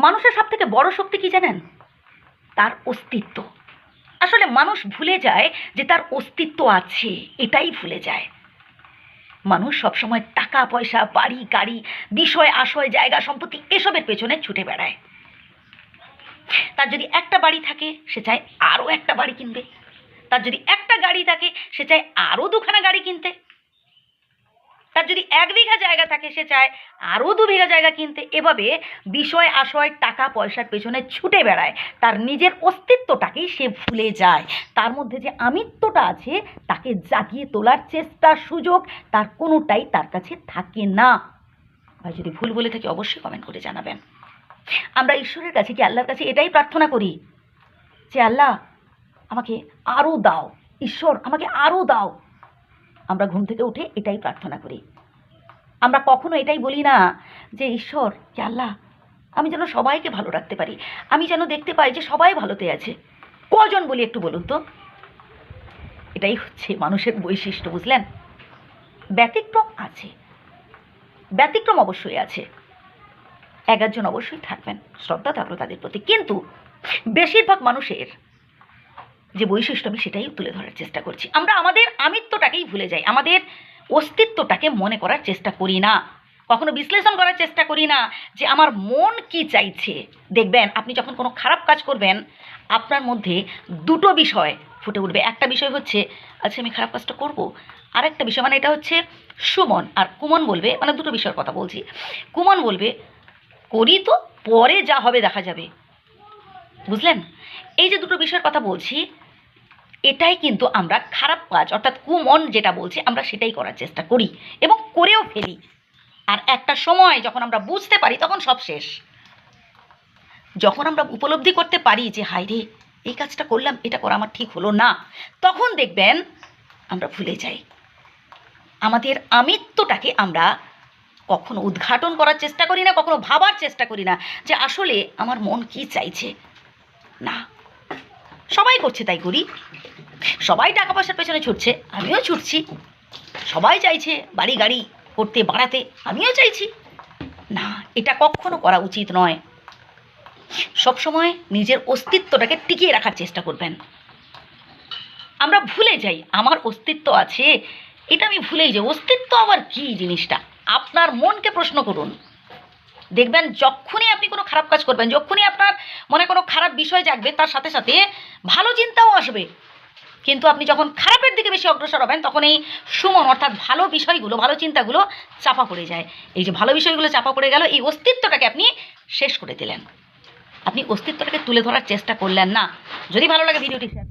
মানুষের সব থেকে বড় শক্তি কি জানেন? তার অস্তিত্ব। আসলে মানুষ ভুলে যায় যে তার অস্তিত্ব আছে, এটাই ভুলে যায়। মানুষ সবসময় টাকা, পয়সা, বাড়ি, গাড়ি, বিষয়, আশয়, জায়গা, সম্পত্তি এসবের পেছনে ছুটে বেড়ায়। তার যদি একটা বাড়ি থাকে, সে চায় আরও একটা বাড়ি কিনবে। তার যদি একটা গাড়ি থাকে, সে চায় আরও দুখানা গাড়ি তার যদি এক বিঘা জায়গা থাকে সে চায় আরও দু বিঘা জায়গা কিনতে। এভাবে বিষয় আশয়, টাকা পয়সার পেছনে ছুটে বেড়ায়। তার নিজের অস্তিত্বটাকেই সে ভুলে যায়। তার মধ্যে যে আমিত্বটা আছে, তাকে জাগিয়ে তোলার চেষ্টা সুযোগ তার কোনোটাই তার কাছে থাকে না। ভাই যদি ভুল বলে থাকি, অবশ্যই কমেন্ট করে জানাবেন। আমরা ঈশ্বরের কাছে কি আল্লাহর কাছে এটাই প্রার্থনা করি? যে আল্লাহ, আমাকে আরও দাও। ঈশ্বর, আমাকে আরও দাও। আমরা ঘুম থেকে উঠে এটাই প্রার্থনা করি। আমরা কখনো এটাই বলি না যে, ঈশ্বর যে আল্লাহ, আমি যেন সবাইকে ভালো রাখতে পারি। আমি যেন দেখতে পাই যে সবাই ভালোতে আছে। কজন বলি একটু বলুন তো? এটাই হচ্ছে মানুষের বৈশিষ্ট্য, বুঝলেন? ব্যতিক্রম আছে। ব্যতিক্রম অবশ্যই আছে। এক একজন অবশ্যই থাকবেন। শ্রদ্ধা থাকল তাদের প্রতি। কিন্তু বেশিরভাগ মানুষের যে বৈশিষ্ট্য আমি সেটাই তুলে ধরার চেষ্টা করছি। আমরা আমাদের আমিত্বটাকেই ভুলে যাই। আমাদের অস্তিত্বটাকে মনে করার চেষ্টা করি না। কখনো বিশ্লেষণ করার চেষ্টা করি না যে আমার মন কি চাইছে। দেখবেন, আপনি যখন কোনো খারাপ কাজ করবেন, আপনার মধ্যে দুটো বিষয় ফুটে উঠবে। একটা বিষয় হচ্ছে আচ্ছা আমি খারাপ কাজটা করব। আর একটা বিষয় মানে এটা হচ্ছে সুমন আর কুমন বলবে মানে দুটো বিষয়ের কথা বলছি। কুমন বলবে, করি তো, পরে যা হবে দেখা যাবে। বুঝলেন? এই যে দুটো বিষয়ের কথা বলছি এটাই কিন্তু আমরা খারাপ কাজ, অর্থাৎ কুমন যেটা বলছে, আমরা সেটাই করার চেষ্টা করি এবং করেও ফেলি। আর একটা সময় যখন আমরা বুঝতে পারি, তখন সব শেষ। যখন আমরা উপলব্ধি করতে পারি যে হাই রে, এই কাজটা করলাম, এটা করা আমার ঠিক হলো না, তখন দেখবেন আমরা ভুলে যাই। আমাদের আমিত্বটাকে আমরা কখনো উদ্ঘাটন করার চেষ্টা করি না, কখনো ভাবার চেষ্টা করি না যে, আসলে আমার মন কি চাইছে? না। সবাই করছে তাই করি। সবাই টাকা পয়সার পেছনে ছুটছে, আমিও ছুটছি। সবাই চাইছে বাড়ি গাড়ি করতে বাড়াতে, আমিও চাইছি। না, এটা কখনো করা উচিত নয়। সবসময় নিজের অস্তিত্বটাকে টিকিয়ে রাখার চেষ্টা করবেন। আমরা ভুলে যাই, আমার অস্তিত্ব আছে, এটা আমি ভুলেই যাই। অস্তিত্ব আবার কি জিনিসটা? আপনার মনকে প্রশ্ন করুন। দেখবেন, যখনই আপনি কোনো খারাপ কাজ করবেন, যখনই আপনার মনে কোনো খারাপ বিষয় জাগবে, তার সাথে সাথে ভালো চিন্তাও আসবে। কিন্তু আপনি যখন খারাপের দিকে বেশি অগ্রসর হবেন, তখন এই সুমন অর্থাৎ ভালো বিষয়গুলো, ভালো চিন্তাগুলো চাপা পড়ে যায়। এই যে ভালো বিষয়গুলো চাপা পড়ে গেল, এই অস্তিত্বটাকে আপনি শেষ করে দিলেন। আপনি অস্তিত্বটাকে তুলে ধরার চেষ্টা করলেন না। যদি ভালো লাগে ভিডিওটি শেয়ার